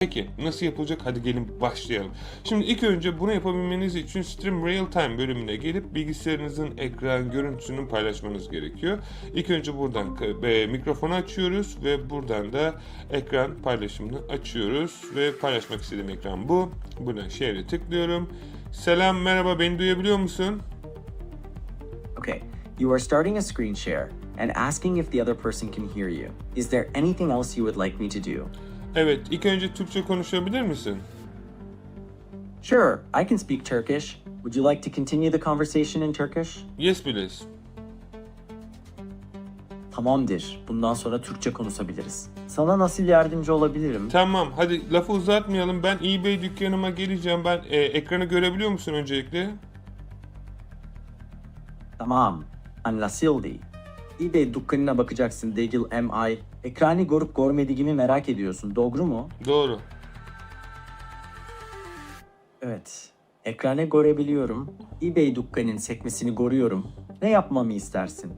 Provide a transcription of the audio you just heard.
Peki nasıl yapılacak? Hadi gelin başlayalım. Şimdi ilk önce bunu yapabilmeniz için Stream Real Time bölümüne gelip bilgisayarınızın ekran görüntüsünü paylaşmanız gerekiyor. İlk önce buradan e, mikrofonu açıyoruz ve buradan da ekran paylaşımını açıyoruz ve paylaşmak istediğim ekran bu. Buna share'e tıklıyorum. Selam merhaba beni duyabiliyor musun? Okay, you are starting a screen share and asking if the other person can hear you. Is there anything else you would like me to do? Evet ilk önce Türkçe konuşabilir misin? Sure, I can speak Turkish. Would you like to continue the conversation in Turkish? Yes please. Tamamdır. Bundan sonra Türkçe konuşabiliriz. Sana nasıl yardımcı olabilirim? Tamam hadi lafı uzatmayalım. Ben eBay dükkanıma geleceğim. Ben e, ekranı görebiliyor musun öncelikle? Tamam. Anlaşıldı. eBay dükkanına bakacaksın değil MI. Ekranı görüp görmediğimi merak ediyorsun. Doğru mu? Doğru. Evet. Ekranı görebiliyorum. eBay dükkanın sekmesini görüyorum. Ne yapmamı istersin?